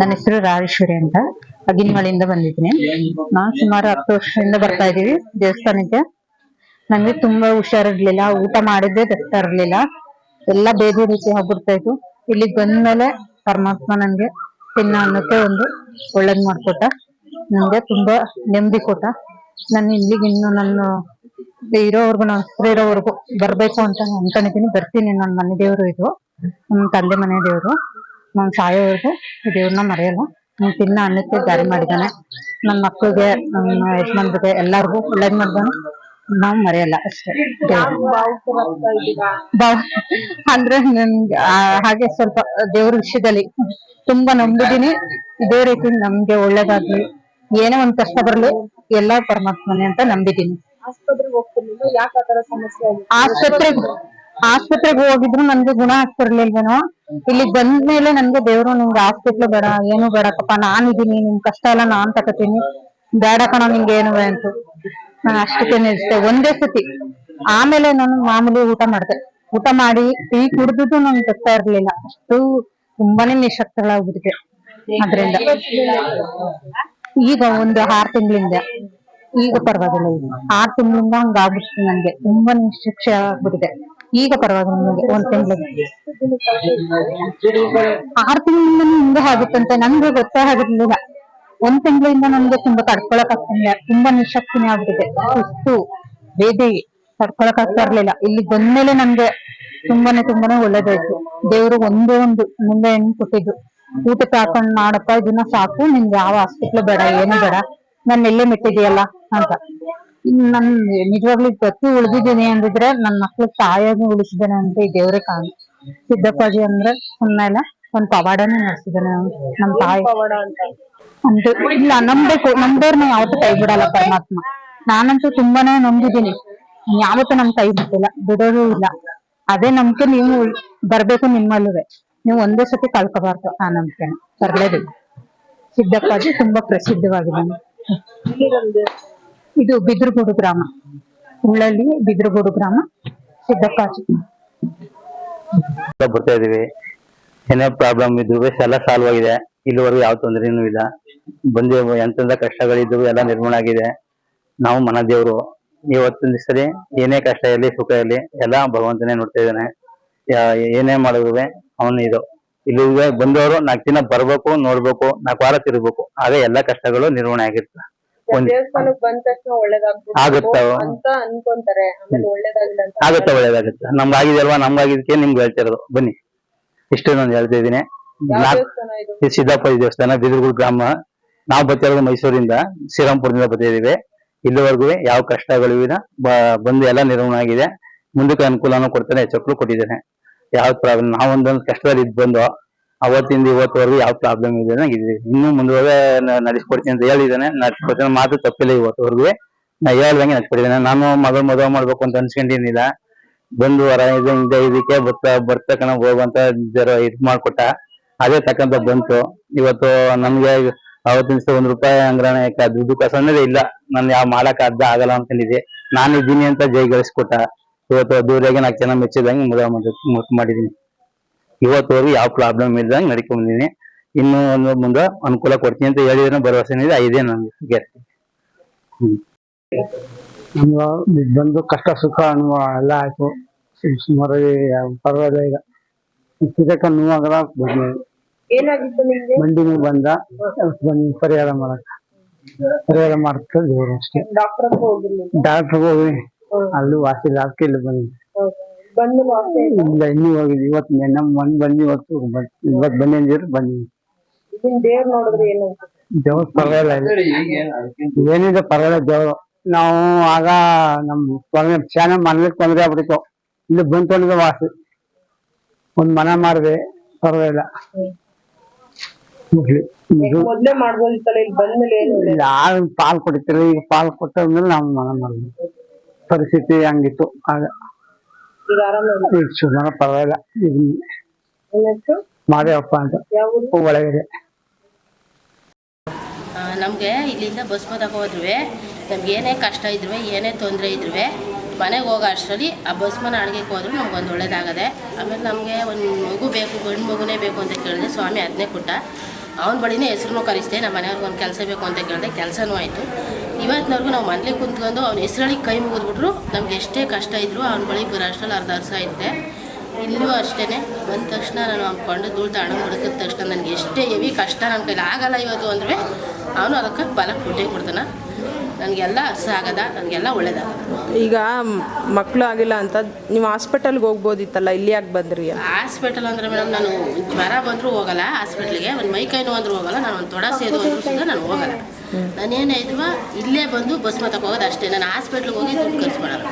ನನ್ನ ಹೆಸರು ರಾಜೇಶ್ವರಿ ಅಂತ. ಅಗಿನಮಳೆಯಿಂದ ಬಂದಿದ್ದೀನಿ. ನಾನು ಸುಮಾರು ಹತ್ತು ವರ್ಷದಿಂದ ಬರ್ತಾ ಇದೀವಿ ದೇವಸ್ಥಾನಕ್ಕೆ. ನಂಗೆ ತುಂಬಾ ಹುಷಾರಿರ್ಲಿಲ್ಲ. ಊಟ ಮಾಡಿದ್ದೆ ಬರ್ತಾ ಇರ್ಲಿಲ್ಲ. ಎಲ್ಲ ಬೇರೆ ರೀತಿ ಹೋಗ್ಬಿಡ್ತಾ ಇತ್ತು. ಇಲ್ಲಿ ಬಂದ್ಮೇಲೆ ಪರಮಾತ್ಮ ನನ್ಗೆ ತಿನ್ನ ಅನ್ನಕ್ಕೆ ಒಂದು ಒಳ್ಳೇದ್ ಮಾಡ್ಕೊಟ್ಟ. ನನ್ಗೆ ತುಂಬಾ ನೆಮ್ಮದಿ ಕೊಟ್ಟ. ನಾನು ಇಲ್ಲಿಗೆ ಇನ್ನು ನನ್ನ ಇರೋವರೆಗೂ, ನಾನು ಹತ್ರ ಇರೋವರೆಗೂ ಬರ್ಬೇಕು ಅಂತ ಅನ್ಕೊಂಡಿದ್ದೀನಿ. ಬರ್ತೀನಿ. ನನ್ನ ಮನೆ ದೇವರು ಇದು. ನಮ್ಮ ತಂದೆ ಮನೆ ದೇವರು. ನಾನು ಸಾಯೋವರೆಗೂ ದೇವ್ರನ್ನ ಮರೆಯಲ್ಲ. ನಾನು ತಿನ್ನ ಅನ್ನಕ್ಕೆ ದಾರಿ ಮಾಡಿದ್ದಾನೆ. ನನ್ನ ಮಕ್ಕಳಿಗೆ ನನ್ನ ಯಜಮಾನ್ರಿಗೆ ಎಲ್ಲರಿಗೂ ಒಳ್ಳೇದ್ ಮಾಡಿದಾನೆ. ನಾವು ಮರೆಯಲ್ಲ ಅಷ್ಟೇ. ಬಾ ಅಂದ್ರೆ ನನ್ಗೆ ಹಾಗೆ ಸ್ವಲ್ಪ ದೇವ್ರ ವಿಷಯದಲ್ಲಿ ತುಂಬಾ ನಂಬಿದೀನಿ ಇದೇ ರೀತಿ ನಮ್ಗೆ ಒಳ್ಳೇದಾಗ್ಲಿ. ಏನೇ ಒಂದ್ ಕಷ್ಟ ಬರಲಿ ಎಲ್ಲಾ ಪರಮಾತ್ಮನೆ ಅಂತ ನಂಬಿದೀನಿ ಆಸ್ಪತ್ರೆಗೆ ಆಸ್ಪತ್ರೆಗೆ ಹೋಗಿದ್ರು ನನ್ಗೆ ಗುಣ ಆಗ್ತಿರ್ಲಿಲ್ವೇನೋ? ಇಲ್ಲಿಗ್ ಬಂದ್ಮೇಲೆ ನನ್ಗೆ ದೇವ್ರು, ನಿಂಗೆ ಹಾಸ್ಪಿಟ್ಲ್ ಬೇಡ, ಏನು ಬೇಡಕ್ಕಪ್ಪ ಇದೀನಿ, ನಿಮ್ ಕಷ್ಟ ಎಲ್ಲ ನಾನ್ ತಗೋತೀನಿ. ಬೇಡ ಕಣ, ನಿಂಗೆ ಏನು ಅಂತ. ನಾನು ಅಷ್ಟಕ್ಕೆ ನಿಲ್ಸಿದೆ. ಒಂದೇ ಸತಿ. ಆಮೇಲೆ ನಾನು ಮಾಮೂಲಿ ಊಟ ಮಾಡ್ದೆ. ಊಟ ಮಾಡಿ, ಟೀ ಕುಡ್ದು ನನ್ಗೆ ಗೊತ್ತಾ ಇರ್ಲಿಲ್ಲ. ಅಷ್ಟು ತುಂಬಾನೇ ನಿಶಕ್ತಗಳಾಗ್ಬಿಟ್ಟಿದೆ ಅದ್ರಿಂದ. ಈಗ ಒಂದು ಆರ್ ತಿಂಗಳಿಂದ. ಈಗ ಪರವಾಗಿಲ್ಲ ಈಗ. ಆರ್ ತಿಂಗಳಿಂದ ಹಂಗ ಆಗ್ಬಿಡ್ತು ನನ್ಗೆ ತುಂಬಾ ಶಿಕ್ಷೆ ಆಗ್ಬಿಟ್ಟಿದೆ. ಈಗ ಪರವಾಗಿಲ್ಲ ನನಗೆ ಒಂದ್ ತಿಂಗಳಿಗೆ ಆರ್ ತಿಂಗಳಿಂದ ಹಿಂಗೆ ಆಗುತ್ತಂತೆ ನನ್ಗೆ ಗೊತ್ತೇ ಆಗಿರ್ಲಿಲ್ಲ. ಒಂದ್ ತಿಂಗಳಿಂದ ನನ್ಗೆ ತುಂಬಾ ತಡ್ಕೊಳಕ್ ಆಗ್ತಿಲ್ಲ ತುಂಬಾ ನಿಶಕ್ತಿನೇ ಆಗ್ಬಿಟ್ಟಿದೆ. ಸುಸ್ತು ಬೇದಿ ತಡ್ಕೊಳಕ್ ಆಗ್ತಾ ಇರ್ಲಿಲ್ಲ. ಇಲ್ಲಿ ಬಂದ್ಮೇಲೆ ನನ್ಗೆ ತುಂಬಾನೇ ತುಂಬಾನೇ ಒಳ್ಳೇದಾಯ್ತು. ದೇವ್ರು ಒಂದೇ ಒಂದು ಮುಂದೆ ಹೆಣ್ಣು ಕೊಟ್ಟಿದ್ದು. ಊಟ ಹಾಕೊಂಡ್ ಮಾಡಪ್ಪ ಇದನ್ನ ಸಾಕು ನಿನ್ಗೆ ಯಾವ ಹಾಸ್ಪಿಟ್ಲು ಬೇಡ ಏನು ಬೇಡ. ನನ್ನ ಎಲ್ಲೇ ಮೆಟ್ಟಿದೆಯಲ್ಲ ಅಂತ. ನನ್ ನಿಜವಾಗ್ಲೂ ಪ್ರತಿ ಉಳಿದಿದ್ದೀನಿ ಅಂದಿದ್ರೆ ನನ್ ಮಕ್ಳು ತಾಯಾಗಿ ಉಳಿಸಿದ್ದೇನೆ ಅಂತ ಈ ದೇವ್ರೆ ಕಾಣ ಸಿದ್ದಪ್ಪಾಜಿ ಅಂದ್ರೆ ಸುಮ್ಮನೆ ಒಂದ್ ಪವಾಡನೇ ನಡೆಸಿದಾನೆ ನಮ್ ತಾಯಿ. ಅಂತ? ಇಲ್ಲ ನಂಬೇಕು ನಂಬೋರ್ನ ಯಾವತ್ತೂ ಕೈ ಬಿಡಲ್ಲ ಪರಮಾತ್ಮ. ನಾನಂತೂ ತುಂಬಾನೇ ನಂಬಿದ್ದೀನಿ. ಯಾವತ್ತೂ ನಮ್ ಕೈ ಬಿಟ್ಟಿಲ್ಲ ಬಿಡೋದು ಇಲ್ಲ. ಅದೇ ನಂಬಿಕೆ ನೀವು ಬರ್ಬೇಕು ನಿಮ್ಮಲ್ಲೂ ನೀವು ಒಂದೇ ಸತಿ ಕಳ್ಕೋಬಾರ್ದು ಆ ನಂಬಿಕೆನ. ಬರ್ಲೇಬೇಕು. ಸಿದ್ದಪ್ಪಾಜಿ ತುಂಬಾ ಪ್ರಸಿದ್ಧವಾಗಿದ್ದಾನೆ. ಇದು ಬಿದ್ರಗೂಡು ಗ್ರಾಮ. ಉಳ್ಳಲ್ಲಿ ಬಿದ್ರಗೂಡು ಗ್ರಾಮ, ಸಿದ್ದಪ್ಪಾಜಿ. ಎಲ್ಲ ಬರ್ತಾ ಇದೀವಿ ಏನೇ ಪ್ರಾಬ್ಲಮ್ ಇದ್ರು ಎಲ್ಲ ಸಾಲ್ವ್ ಆಗಿದೆ. ಇಲ್ಲಿವರೆಗೂ ಯಾವ ತೊಂದರೆನೂ ಇಲ್ಲ. ಬಂದು ಎಂತೆಂತ ಕಷ್ಟಗಳಿದ್ರು ಎಲ್ಲ ನಿರ್ಮಾಣ ಆಗಿದೆ. ನಾವು ಮನ ದೇವರು ಇವತ್ತಿನ ಸರಿ ಏನೇ ಕಷ್ಟ ಇರಲಿ, ಸುಖ ಇರಲಿ, ಎಲ್ಲ ಭಗವಂತನೇ ನೋಡ್ತಾ ಇದ್ದಾನೆ. ಏನೇ ಮಾಡಿದ್ರು ಅವನು ಇದು. ಇಲ್ಲಿ ಬಂದವರು ನಾಲ್ಕು ದಿನ ಬರ್ಬೇಕು, ನೋಡ್ಬೇಕು, ನಾಲ್ಕು ವಾರ ತಿರ್ಬೇಕು ಆಗ ಎಲ್ಲ ಕಷ್ಟಗಳು ನಿರ್ವಹಣೆ ಆಗಿರ್ತದೆ. ದೇವಸ್ಥಾನಕ್ ಬಂದ ತಕ್ಷಣ ಒಳ್ಳೇದಾಗ್ಬೋದು ಆಗುತ್ತೆ. ಅಂತ ಅನ್ಕೊಂತಾರೆ. ಆಮೇಲೆ ಒಳ್ಳೇದಾಗಿಲ್ಲ ಅಂತ ಆಗುತ್ತೆ ಒಳ್ಳೇದಾಗುತ್ತೆ. ನಮ್ಗೆ ಅಲ್ವಾ ನಮ್ಗಾಗಿದ್ದಕ್ಕೆ ನಿಮ್ಗೆ ಹೇಳ್ತಿರೋದು. ಬನ್ನಿ. ಇಷ್ಟೇ ನಾನು ಹೇಳ್ತಾ ಇದ್ದೀನಿ. ಯಾವ ನಾಲ್ಕು ದೇವಸ್ಥಾನ ಇದು? ಸಿದ್ದಾಪುರ ದೇವಸ್ಥಾನ ಬಿದಿರ್ಗುಡ್ ಗ್ರಾಮ. ನಾವು ಬರ್ತಿರೋದು ಮೈಸೂರಿಂದ ಶ್ರೀರಾಮ್ಪುರದಿಂದ ಬರ್ತಿದೀವಿ ಇಲ್ಲಿವರೆಗೂ ಯಾವ ಕಷ್ಟಗಳು ಇಲ್ಲ ಬ- ಬಂದು ಎಲ್ಲ ನಿರ್ವಹಣೆ ಆಗಿದೆ. ಮುಂದಕ್ಕೆ ಅನುಕೂಲನೂ ಕೊಡ್ತಾನೆ ಹೆಚ್ಚಕ್ಕೂ ಕೊಟ್ಟಿದ್ದಾನೆ. ಯಾವ ಪ್ರಾಬ್ಲಮ್? ನಾವೊಂದೊಂದು ಕಷ್ಟದಲ್ಲಿ ಇದ್ ಬಂದು ಅವತ್ತಿಂದ ಇವತ್ತುವರೆಗೂ ಯಾವ ಪ್ರಾಬ್ಲಮ್ ಇದೆ ಇನ್ನು ಇನ್ನೂ ಮುಂದುವರೆ ನಡೆಸ್ಕೊಡ್ತೀನಿ ಅಂತ ಹೇಳಿದ್ದಾನೆ. ನಡೆಸ್ಕೊಡ್ತೀನಿ ಮಾತು ತಪ್ಪಿಲ್ಲ ಇವತ್ತುವರೆಗೂ. ನಾ ಹೇಳ್ದಂಗೆ ನಡೆಸ್ಕೊಟ್ಟಿದ್ದೇನೆ. ನಾನು ಮಗಳು ಮದುವೆ ಮಾಡ್ಬೇಕು ಅಂತ ಅನ್ಸ್ಕೊಂಡಿನಿಲ್ಲ ಬಂದು ವರ ಇದು ಇದಕ್ಕೆ ಬರ್ತಾ ಬರ್ತಕನ ಹೋಗುವಂತ ಜರ ಇದ್ ಮಾಡ್ಕೊಟ್ಟ. ಅದೇ ತಕ್ಕಂತ ಬಂತು. ಇವತ್ತು ನಮ್ಗೆ ಅವತ್ತಿನ ಒಂದ್ ರೂಪಾಯಿ ಅಂಗ್ರಾಣೆ ದುಡ್ಡು ಕಸ ಅನ್ನೋದೇ ಇಲ್ಲ. ನಾನು ಯಾವ ಮಾಡಕ್ ಅರ್ಧ ಆಗಲ್ಲ ಅನ್ಕೊಂಡಿದ್ದೆ. ನಾನು ಇದ್ದೀನಿ ಅಂತ ಜೈ ಗಳಿಸ್ಕೊಟ್ಟ. ಇವತ್ತು ದೂರಾಗಿ ನಾಲ್ಕು ಜನ ಮೆಚ್ಚಿದಂಗೆ ಮದುವೆ ಮಾಡಿ ಮಾಡಿದೀನಿ ಇವತ್ತುವರೆಗೂ ಯಾವ ಪ್ರಾಬ್ಲಮ್ ಇಲ್ದಂಗೆ ನಡ್ಕೊಂಡ್ ಇನ್ನು ಒಂದು ಮುಂದೆ ಅನುಕೂಲ ಕೊಡ್ತೀನಿ ಅಂತ ಹೇಳಿದ್ರೆ ಭರವಸೆ ಇದೆ ಐದೇ ನನಗೆ ನಮ್ಗೆ ಬಂದು ಕಷ್ಟ ಸುಖ ಅನುಭವ ಎಲ್ಲ ಆಯ್ತು. ಸು- ಸುಮಾರು ಪರವಾಗಿಲ್ಲ ಈಗ. ಇದಕ್ಕ ನೋವಾಗಲ್ಲ ಮಂಡಿ ನೋವು ಬಂದ. ಬಂದು ಪರಿಹಾರ ಮಾಡಕ್ ಪರಿಹಾರ ಮಾಡ್ತಾರೆ ದೇವ್ರು ಅಷ್ಟೇ. ಡಾಕ್ಟರ್ ಹೋಗಿ. ಅಲ್ಲೂ ವಾಸಿ ಡಾಕ್ಟರ್ ಇಲ್ಲಿ ಬಂದು ಹೌದಾ? ಬಂದು ವಾಸಿ ಇಲ್ಲ ಇನ್ನೂ ಹೋಗಿದ್ವಿ ಇವತ್ತು ನಮ್ಮ ಮನೆ ಬಂದು ಇವತ್ತು. ಇವತ್ತು ಬಂದಿದ್ದೀರಿ ಬನ್ನಿ. ಇದನ್ ದೇವ್ರ ನೋಡಿದ್ರೆ ಏನು ದೇವ್ರ ಪರವಾಗಿಲ್ಲ. ಏನಿದೆ ಪರವಾಗಿಲ್ಲ ದೇವ್ರು. ನಾವು ಆಗ ನಮ್ ಸ್ವಾಮಿ ಚೆನ್ನಾಗ್ ಮನೇಲಿ ತೊಂದ್ರೆ ಆಗ್ಬಿಟ್ಟಿತ್ತು. ಇಲ್ಲಿ ಬಂದ್ಕೊಂಡಿದ್ದೆ ವಾಸಿ. ಒಂದ್ ಮನ ಮಾಡಿದೆ. ಪರವಾಗಿಲ್ಲ. ಮೊದ್ಲೇ ಮಾಡ್ಬೋದಿತ್ತಲ್ಲ ಇಲ್ಲಿ ಬಂದ್ಮೇಲೆ ಯಾರು ಪಾಲ್ ಕೊಡ್ತೀರಿ ಈಗ ಪಾಲ್ ಕೊಟ್ಟಾದ್ಮೇಲೆ ನಾವು ಮನ ಮಾಡಿದ್ವಿ ಪರಿಸ್ಥಿತಿ ಹಂಗಿತ್ತು. ಆಗ ಈಗ ಆರಾಮ ಈಗ ಸುಮಾರು ಪರವಾಗಿಲ್ಲ ಮಾದೇವಪ್ಪ ಅಂತ. ಒಳಗಡೆ. ನಮಗೆ ಇಲ್ಲಿಂದ ಬಸ್ ಬದಕ ಹೋದ್ರೆ ನಮ್ಗೆ ಏನೇ ಕಷ್ಟ ಇದ್ರು ಏನೇ ತೊಂದರೆ ಇದ್ರು ಮನೆಗೆ ಹೋಗೋ ಅಷ್ಟರಲ್ಲಿ ಆ ಬಸ್ ಮನ ಅಡುಗೆಗೆ ಹೋದ್ರು ನಮ್ಗೆ ಒಂದು ಒಳ್ಳೇದಾಗದೆ. ಆಮೇಲೆ ನಮಗೆ ಒಂದು ಮಗು ಬೇಕು ಗಂಡು ಮಗುನೇ ಬೇಕು ಅಂತ ಕೇಳಿದ್ರೆ ಸ್ವಾಮಿ ಅದನ್ನೇ ಕೊಟ್ಟ ಅವನ ಬಳಿನೇ ಹೆಸ್ರನ್ನೂ ಕರೆಸ್ದೆ ನಮ್ಮ ಮನೆಯವ್ರಿಗೆ ಒಂದು ಕೆಲಸ ಬೇಕು ಅಂತ ಕೇಳಿದೆ ಕೆಲಸನೂ ಆಯಿತು. ಇವತ್ತಿನವರೆಗೂ ನಾವು ಮನೇಲಿ ಕುಂತ್ಕೊಂಡು ಅವ್ನ ಹೆಸರಳಿಗೆ ಕೈ ಮುಗಿದ್ಬಿಟ್ರು. ನಮ್ಗೆ ಎಷ್ಟೇ ಕಷ್ಟ ಇದ್ದರೂ ಅವ್ನ ಬಳಿ ಬರೋ ಅಷ್ಟರಲ್ಲಿ ಅರ್ಧ ವರ್ಷ ಇದ್ದೆ ಇಲ್ಲೂ ಅಷ್ಟೇ ಬಂದ ತಕ್ಷಣ ನಾನು ಅಂದ್ಕೊಂಡು ಧೂಳು ಹಣ ಹುಡುಕಿದ ತಕ್ಷಣ ನನಗೆ ಎಷ್ಟೇ ಹೆವಿ ಕಷ್ಟ ನನ್ನ ಕೈಲಿ ಆಗಲ್ಲ ಇವತ್ತು ಅಂದ್ರೆ ಅವನು ಅದಕ್ಕೆ ಬಲ ಕೊಟ್ಟೇ ಕೊಡ್ತಾನೆ. ನನಗೆಲ್ಲ ಸಾಗದ ಆಗದ ನನಗೆಲ್ಲ ಒಳ್ಳೇದ. ಈಗ ಮಕ್ಕಳು ಆಗಿಲ್ಲ ಅಂತ ನೀವು ಹಾಸ್ಪಿಟಲ್ಗೆ ಹೋಗ್ಬೋದಿತ್ತಲ್ಲ ಇಲ್ಲಿ ಯಾಕೆ ಬಂದ್ರಿ? ಹಾಸ್ಪಿಟಲ್ ಅಂದರೆ ಮೇಡಮ್ ನಾನು ಜ್ವರ ಬಂದರೂ ಹೋಗಲ್ಲ ಹಾಸ್ಪಿಟ್ಲಿಗೆ. ಒಂದು ಮೈ ಕೈ ನೋವು ಅಂದರೂ ಹೋಗಲ್ಲ ನಾನು ಒಂದು ತೊಡ ಸೇದು ಅಂದ್ರೂ ಸಹ ನಾನು ಹೋಗಲ್ಲ. ನಾನೇನೇ ಇಲ್ಲೇ ಬಂದು ಬಸ್ ಹೋಗೋದು ಅಷ್ಟೇ. ನಾನು ಹಾಸ್ಪಿಟ್ಲಿಗೆ ಹೋಗಿ ದುಡ್ಡು ಖರ್ಚು ಮಾಡಲ್ಲ.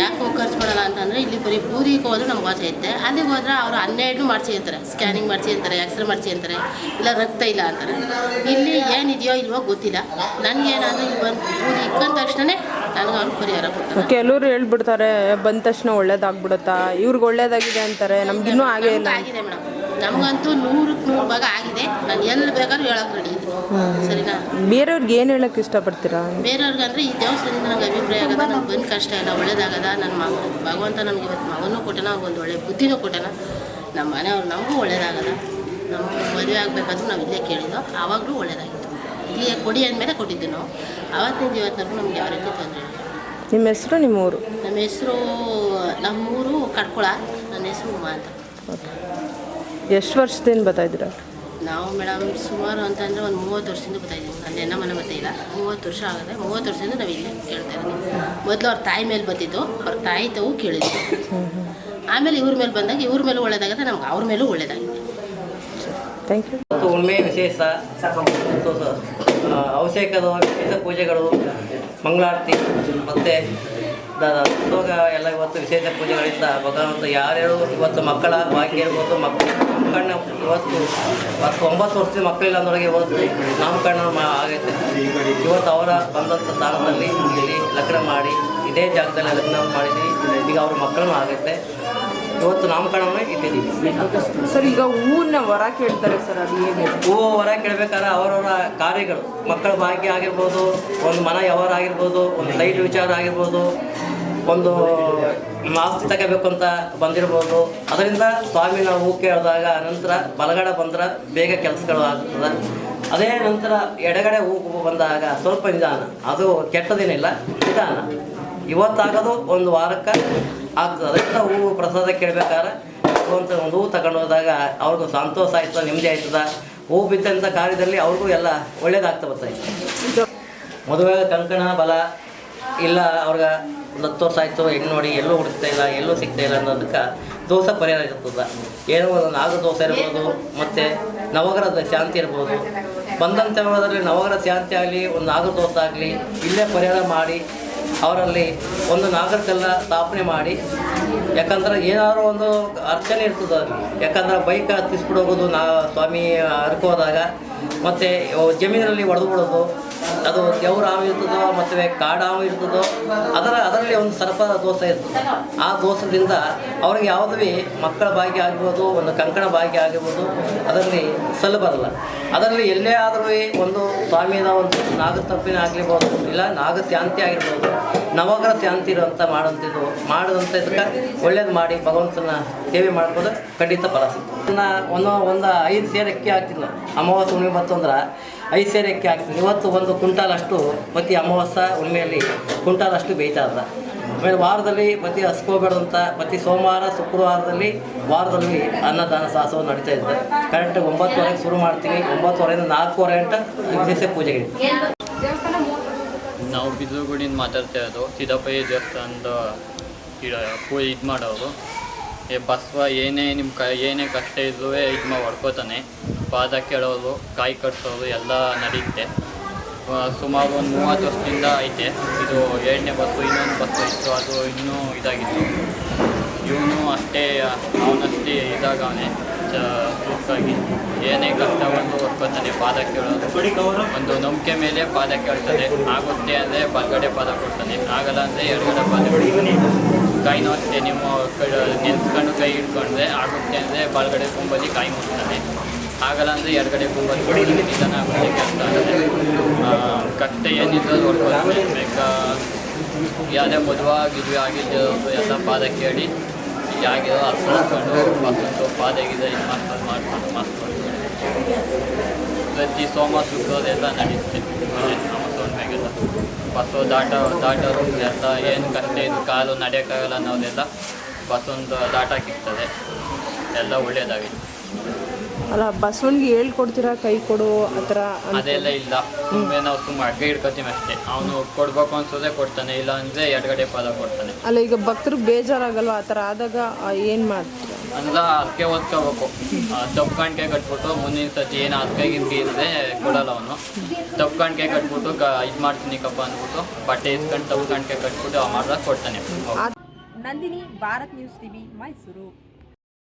ಯಾಕೆ ಹೋಗಿ ಖರ್ಚು ಮಾಡಲ್ಲ ಅಂತಂದರೆ ಇಲ್ಲಿ ಬರೀ ಬೂದಿಗೆ ಹೋದ್ರೆ ನಮ್ಗೆ ವಾಸ ಐತೆ. ಅಲ್ಲಿಗೆ ಹೋದ್ರೆ ಅವರು ಹನ್ನೆರಡು ಮಾಡಿಸಿ ಅಂತಾರೆ. ಸ್ಕ್ಯಾನಿಂಗ್ ಮಾಡಿಸಿ ಅಂತಾರೆ ಎಕ್ಸ್ರೇ ಮಾಡಿಸಿ ಅಂತಾರೆ. ಇಲ್ಲ ರಕ್ತ ಇಲ್ಲ ಅಂತಾರೆ. ಇಲ್ಲಿ ಏನಿದೆಯೋ ಇಲ್ವೋ ಗೊತ್ತಿಲ್ಲ. ನನಗೇನಾದರೂ ಇಲ್ಲಿ ಬಂದು ಬೂದಿ ಇಕ್ಕಂದ ತಕ್ಷಣ ನನಗೆ ಅವ್ರು ಪರಿಹಾರ ಕೊಡ್ತಾರೆ. ಕೆಲವರು ಹೇಳ್ಬಿಡ್ತಾರೆ ಬಂದ ತಕ್ಷಣ ಒಳ್ಳೇದಾಗ್ಬಿಡುತ್ತಾ? ಇವ್ರಿಗೆ ಒಳ್ಳೇದಾಗಿದೆ ಅಂತಾರೆ ನಮ್ಗಿನ್ನೂ ಆಗೇ ಇಲ್ಲ. ಆಗಿದೆ ಮೇಡಮ್. ನಮಗಂತೂ ನೂರಕ್ಕೆ ನೂರು ಭಾಗ ಆಗಿದೆ. ನಾನು ಎಲ್ಲಿ ಬೇಕಾದ್ರೂ ಹೇಳಕ್ ರೆಡಿ ಸರಿನಾ? ಬೇರೆಯವ್ರಿಗೆ ಏನು ಹೇಳಕ್ಕೆ ಇಷ್ಟಪಡ್ತೀರಾ? ಬೇರೆಯವ್ರಿಗೆ ಅಂದರೆ ಈ ದೇವಸ್ಥಾನದಿಂದ ನನಗೆ ಅಭಿಪ್ರಾಯ ಆಗದ ನಮ್ಗೆ ಬಂದು ಕಷ್ಟ ಇಲ್ಲ ಒಳ್ಳೇದಾಗದ ನನ್ನ ಮಗ ಭಗವಂತ ನಮ್ಗೆ ಇವತ್ತು ಮಗನೂ ಕೊಟ್ಟನ ಒಂದು ಒಳ್ಳೆ ಬುದ್ಧಿನೂ ಕೊಟ್ಟನ? ನಮ್ಮ ಮನೆಯವ್ರು ನಮಗೂ ಒಳ್ಳೇದಾಗದ. ನಮ್ಮ ಮದುವೆ ಆಗಬೇಕಾದ್ರೂ ನಾವು ಇಲ್ಲೇ ಕೇಳಿದ್ದು ಆವಾಗಲೂ ಒಳ್ಳೇದಾಗಿತ್ತು. ಇಲ್ಲಿಯೇ ಕೊಡಿ ಅಂದಮೇಲೆ ಕೊಟ್ಟಿದ್ದು ನಾವು. ಆವತ್ತಿನ ಇವತ್ತಿನವರೆಗೂ ನಮ್ಗೆ ಯಾವ ರೀತಿ ತೊಂದರೆ ಇಲ್ಲ. ನಿಮ್ಮ ಹೆಸರು ನಿಮ್ಮ ಊರು? ನಮ್ಮ ಹೆಸರು ನಮ್ಮೂರು ಕಡ್ಕೊಳ ನನ್ನ ಹೆಸರು ಉಮಾ ಅಂತ. ಎಷ್ಟು ವರ್ಷದಿಂದ ಬರ್ತಾಯಿದ್ದೀರಾ ನಾವು ಮೇಡಮ್ ಸುಮಾರು ಅಂತಂದರೆ ಒಂದು ಮೂವತ್ತು ವರ್ಷದಿಂದ ಬರ್ತಾಯಿದ್ದೀವಿ ಅಲ್ಲಿ ಅಣ್ಣ ಮನೆ ಮತ್ತೆ ಇಲ್ಲ. ಮೂವತ್ತು ವರ್ಷ ಆಗಿದೆ. ಮೂವತ್ತು ವರ್ಷದಿಂದ ನಾವು ಇಲ್ಲಿ ಕೇಳ್ತಾ ಇದ್ದೀವಿ ಮೊದಲು ಅವ್ರ ತಾಯಿ ಮೇಲೆ ಬತ್ತಿದ್ದು ಅವ್ರ ತಾಯಿ ತಾವು ಕೇಳಿದ್ದು ಆಮೇಲೆ ಇವ್ರ ಮೇಲೆ ಬಂದಾಗ ಇವ್ರ ಮೇಲೂ ಒಳ್ಳೇದಾಗುತ್ತೆ ನಮ್ಗೆ ಅವ್ರ ಮೇಲೂ ಒಳ್ಳೇದಾಗಿದೆ ಥ್ಯಾಂಕ್ ಯು ಮತ್ತು ಉಣ್ಮೆ ವಿಶೇಷ ಅಭಿಷೇಕದ ವಿಶೇಷ ಪೂಜೆಗಳು ಮಂಗಳಾರತಿ ಮತ್ತು ಉದ್ಯೋಗ ಎಲ್ಲ ಇವತ್ತು ವಿಶೇಷ ಪೂಜೆಗಳಿಂದ ಭಗವಂತ ಯಾರ್ಯಾರು ಇವತ್ತು ಮಕ್ಕಳ ಭಾಗ್ಯ ಇರ್ಬೋದು ಮಕ್ಕಳು ಕಣ್ಣು ಇವತ್ತು ಹತ್ತು ಒಂಬತ್ತು ವರ್ಷದ ಮಕ್ಕಳಿಲ್ಲ ಅಂದೊಳಗೆ ಇವತ್ತು ನಾಮಕರಣ ಆಗೈತೆ. ಇವತ್ತು ಅವರ ಬಂದಂಥ ಸ್ಥಾನದಲ್ಲಿ ಇಲ್ಲಿ ಲಗ್ನ ಮಾಡಿ ಇದೇ ಜಾಗದಲ್ಲಿ ಲಗ್ನ ಮಾಡಿದ್ವಿ. ಈಗ ಅವ್ರ ಮಕ್ಕಳನ್ನು ಆಗೈತೆ. ಇವತ್ತು ನಾಮಕರಣವೇ ಇಟ್ಟಿದ್ದೀವಿ ಸರ್ ಈಗ ಹೂವನ್ನ ಹೊರ ಕೇಳ್ತಾರೆ ಸರ್ ಅದು ಹೇಗೆ ಹೂವು ಹೊರ ಕೇಳಬೇಕಾದ್ರೆ ಅವರವರ ಕಾರ್ಯಗಳು. ಮಕ್ಕಳ ಭಾಗ್ಯ ಆಗಿರ್ಬೋದು ಒಂದು ಮನ ವ್ಯವಹಾರ ಆಗಿರ್ಬೋದು ಒಂದು ಲೈಟ್ ವಿಚಾರ ಆಗಿರ್ಬೋದು ಒಂದು ಆಸ್ತಿ ತಗೋಬೇಕು ಅಂತ ಬಂದಿರ್ಬೋದು. ಅದರಿಂದ ಸ್ವಾಮಿ ನಾವು ಹೂ ಕೇಳಿದಾಗ ನಂತರ ಬಲಗಡೆ ಬಂದ್ರೆ ಬೇಗ ಕೆಲಸಗಳು ಆಗ್ತದೆ. ಅದೇ ನಂತರ ಎಡಗಡೆ ಹೂ ಬಂದಾಗ ಸ್ವಲ್ಪ ನಿಧಾನ. ಅದು ಕೆಟ್ಟದೇನಿಲ್ಲ, ನಿಧಾನ. ಇವತ್ತಾಗೋದು ಒಂದು ವಾರಕ್ಕೆ ಆಗ್ತದೆ. ಅದರಿಂದ ಹೂವು ಪ್ರಸಾದ ಕೇಳಬೇಕಾದ್ರೆ ಭಗವಂತ ಒಂದು ಹೂ ತಗೊಂಡು ಹೋದಾಗ ಅವ್ರಿಗೂ ಸಂತೋಷ ಆಯ್ತದ, ನೆಮ್ಮದಿ ಆಯ್ತದ. ಹೂ ಬಿದ್ದಂಥ ಕಾರ್ಯದಲ್ಲಿ ಅವ್ರಿಗೂ ಎಲ್ಲ ಒಳ್ಳೇದಾಗ್ತಾ ಬರ್ತಾಯಿತ್ತು ಮದುವೆ ಕಂಕಣ, ಬಲ ಇಲ್ಲ ಅವ್ರಿಗೆ. ಒಂದು ಹತ್ತು ವರ್ಷ ಆಯಿತು, ಹೆಣ್ಣು ನೋಡಿ ಎಲ್ಲೂ ಹುಡುಕ್ತಾ ಇಲ್ಲ, ಎಲ್ಲೂ ಸಿಗ್ತಾ ಇಲ್ಲ ಅನ್ನೋದಕ್ಕೆ ದೋಸೆ ಪರಿಹಾರ ಇರ್ತದ. ಏನೋ ಒಂದು ನಾಗ ದೋಷ ಇರ್ಬೋದು, ಮತ್ತು ನವಗ್ರಹದ ಶಾಂತಿ ಇರ್ಬೋದು. ಬಂದಂಥ ವ್ಯವಹಾರದಲ್ಲಿ ನವಗ್ರಹ ಶಾಂತಿ ಆಗಲಿ, ಒಂದು ನಾಗ ದೋಸೆ ಆಗಲಿ, ಇಲ್ಲೇ ಪರಿಹಾರ ಮಾಡಿ, ಅವರಲ್ಲಿ ಒಂದು ನಾಗರಿಕೆಲ್ಲ ಸ್ಥಾಪನೆ ಮಾಡಿ. ಯಾಕಂದ್ರೆ ಏನಾದ್ರು ಒಂದು ಅರ್ಚನೆ ಇರ್ತದೆ ಯಾಕಂದ್ರೆ ಬೈಕ್ ಹತ್ತಿಸ್ಬಿಟ್ಟು ಹೋಗೋದು ನಾ, ಸ್ವಾಮಿ ಹರ್ಕೋದಾಗ ಮತ್ತು ಜಮೀನಲ್ಲಿ ಹೊಡೆದು ಬಿಡೋದು, ಅದು ದೇವ್ರ ಹಾವು ಇರ್ತದೋ, ಮತ್ತು ಕಾಡು ಇರ್ತದೋ, ಅದರ ಒಂದು ಸರಪದ ದೋಷ ಇತ್ತು. ಆ ದೋಷದಿಂದ ಅವ್ರಿಗೆ ಯಾವುದೇ ಮಕ್ಕಳ ಭಾಗ್ಯ ಆಗಿರ್ಬೋದು, ಒಂದು ಕಂಕಣ ಭಾಗ್ಯ ಆಗಿರ್ಬೋದು, ಅದರಲ್ಲಿ ಸಲ್ಲ ಬರಲ್ಲ. ಅದರಲ್ಲಿ ಎಲ್ಲೇ ಆದರೂ ಒಂದು ಸ್ವಾಮಿನ ಒಂದು ನಾಗಸ್ತಂಪಿನ ಆಗಿರ್ಬೋದು, ಇಲ್ಲ ನಾಗಶಾಂತಿ ಆಗಿರ್ಬೋದು ನವಗ್ರಹ ಶಾಂತಿ ಇರುವಂಥ ಮಾಡುವಂಥದ್ದು ಮಾಡೋದಂಥ ಇದಕ್ಕೆ ಒಳ್ಳೇದು ಮಾಡಿ ಭಗವಂತನ ಸೇವೆ ಮಾಡ್ಬೋದು ಖಂಡಿತ ಫಲ ಸಿಗ್ತದೆ. ಒಂದು ಒಂದು ಐದು ಸೇರು ಅಕ್ಕಿ ಅಮಾವಾಸ್ಯ ಅಮಾವಾಸ್ಯೆ, ಹುಣ್ಣಿಮೆ ಬಂತು ಅಂದ್ರೆ ಐದು ಸೇರು ಅಕ್ಕಿ ಹಾಕ್ತೀನಿ. ಇವತ್ತು ಒಂದು ಕುಂಟಾಲಷ್ಟು, ಪ್ರತಿ ಅಮಾವಾಸ್ಯ, ಹುಣ್ಣಿಮೆಯಲ್ಲಿ ಕುಂಟಾಲಷ್ಟು ಬೇಯ್ತಾ ಇದ್ದ. ಆಮೇಲೆ ವಾರದಲ್ಲಿ ಪ್ರತಿ ಹಸ್ಕೋಬೇಡಂತ ಪ್ರತಿ ಸೋಮವಾರ, ಶುಕ್ರವಾರದಲ್ಲಿ ವಾರದಲ್ಲಿ ಅನ್ನದಾನ ಸಾಹಸವನ್ನು ನಡೀತಾ ಇದ್ದೆ ಕರೆಕ್ಟ್ ಒಂಬತ್ತುವರೆಗೆ ಶುರು ಮಾಡ್ತೀವಿ ಒಂಬತ್ತುವರೆಯಿಂದ ನಾಲ್ಕೂವರೆ ಗಂಟೆ ವಿಶೇಷ ಪೂಜೆಗೆ ನಾವು ಬಿದ್ರುಗುಡಿಯಿಂದ ಮಾತಾಡ್ತಾ ಇರೋದು. ಸಿದ್ದಪ್ಪಯ್ಯ ದೇವಸ್ಥಾನದ ಪೂಜೆ ಇದು ಮಾಡೋರು. ಏ, ಬಸವ ಏನೇ ನಿಮ್ಮ ಕ, ಏನೇ ಕಷ್ಟ ಇದ್ರೂ ಇದು ಮಾಡಿ ಹೊಡ್ಕೋತಾನೆ. ಪಾದ ಕೇಳೋದು ಕಾಯಿ ಕಟ್ಸೋರು ಎಲ್ಲ ನಡೆಯುತ್ತೆ ಸುಮಾರು ಒಂದು ಮೂವತ್ತು ವರ್ಷದಿಂದ ಐತೆ. ಇದು ಎರಡನೇ ಬಸ್ಸು ಇನ್ನೊಂದು ಬಸ್ಸು ಇತ್ತು ಅದು ಇನ್ನೂ ಇದಾಗಿತ್ತು ಇವನು ಅಷ್ಟೇ ಅವನಷ್ಟೇ ಇದಾಗವನೆ ಚುರುಕಾಗಿ ಏನೇ ಕಷ್ಟ ಬಂದು ಹೊತ್ಕೊತಾನೆ ಪಾದ ಕೇಳೋದು ಒಂದು ನಂಬಿಕೆ ಮೇಲೆ ಪಾದ ಕೇಳ್ತಾನೆ ಆಗುತ್ತೆ ಅಂದರೆ ಬಲಗಡೆ ಪಾದ ಕೊಡ್ತಾನೆ ಆಗಲ್ಲ ಅಂದರೆ ಎಡಗಡೆ ಪಾದ ಕೊಡ್ತಾನೆ ಕೈನೂ ಅಷ್ಟೇ ನಿಮ್ಮ ನಿಂತ್ಕೊಂಡು ಕೈ ಹಿಡ್ಕೊಂಡ್ರೆ ಆಗುತ್ತೆ ಅಂದರೆ ಬಲಗಡೆ ಕುಂಬಲ್ಲಿ ಕಾಯಿ ಮುಟ್ತಾನೆ ಆಗಲ್ಲ ಅಂದರೆ ಎಡಗಡೆ ಕುಂಬಲ್ಲಿ ನಿಧಾನ ಆಗುತ್ತೆ ಕಷ್ಟ ಏನಿದ್ರು ಹೊಡ್ಕೊತಾನೆ ಬೇಕಾ ಯಾವುದೇ ಮದುವೆ ಆಗಿದ್ವಿ ಆಗಿದ್ದು ಎಲ್ಲ ಪಾದ ಕೇಳಿ, ಈಗ ಅದು ಮಾಡ್ಕೊಂಡು ಮತ್ತೊಂದು ಪಾದ ಗಿದೆ ಇದು ಮಾಡ್ಕೊಂಡು ಮಾಡ್ಕೊಂಡು ಮಾಡ್ಕೊಂಡು. ಪ್ರತಿ ಸೋಮ, ಶುಕ್ರವಾರ ನಡೀತಿದ್ವಿ ಹುಣ್ಣಿಮೆಗೆಲ್ಲ ಬಸ್ಸು ದಾಟ ದಾಟೋರು ಎಲ್ಲ, ಏನು ಕಷ್ಟ ಇದು ಕಾಲು ನಡೆಯೋಕ್ಕಾಗಲ್ಲ ಅನ್ನೋದೆಲ್ಲ ಬಸ್ಸೊಂದು ದಾಟಕ್ಕಿರ್ತದೆ ಎಲ್ಲ ಒಳ್ಳೇದಾಗಿದೆ ಅಲ್ಲ ಬಸವನ್ಗೆ ಹೇಳ್ಕೊಡ್ತೀರಾ ಕೈ ಕೊಡು ಆ ಥರ ಅದೆಲ್ಲ ಇಲ್ಲ. ಸುಮ್ಮನೆ ನಾವು ಸುಮ್ಮನೆ ಅಡ್ಗೆ ಇಡ್ಕೊತೀವಿ ಅಷ್ಟೇ. ಅವನು ಕೊಡ್ಬೇಕು ಅನ್ಸೋದೇ ಕೊಡ್ತಾನೆ ಇಲ್ಲ ಅಂದರೆ ಎಡಗಡೆ ಪದ ಕೊಡ್ತಾನೆ. ಅಲ್ಲ ಈಗ ಭಕ್ತರು ಬೇಜಾರಾಗಲ್ವಾ ಆ ಥರ ಆದಾಗ ಏನು ಮಾಡ್ತೀರಾ? ಅಂದ ಅದಕ್ಕೆ ಓದ್ಕೋಬೇಕು. ತಪ್ಕಣ್ಕೆ ಕಟ್ಬಿಟ್ಟು ಮುಂದಿನ ಸತಿ ಏನು ಅದಕ್ಕೆ ಹಿಂಗೆ ಇಲ್ಲದೆ ಕೊಡಲ್ಲ ಅವನು. ತಪ್ಕಣ್ಕೆ ಕಟ್ಬಿಟ್ಟು ಕ ಇದು ಮಾಡ್ತೀನಿ ಕಪ್ಪ ಅಂದ್ಬಿಟ್ಟು ಬಟ್ಟೆ ಇಸ್ಕೊಂಡು ತಪ್ಕಣ್ಕೆ ಕಟ್ಬಿಟ್ಟು ಆ ಮಾಡ್ದಾಗ ಕೊಡ್ತಾನೆ. Nandini Bharat News TV Mysuru.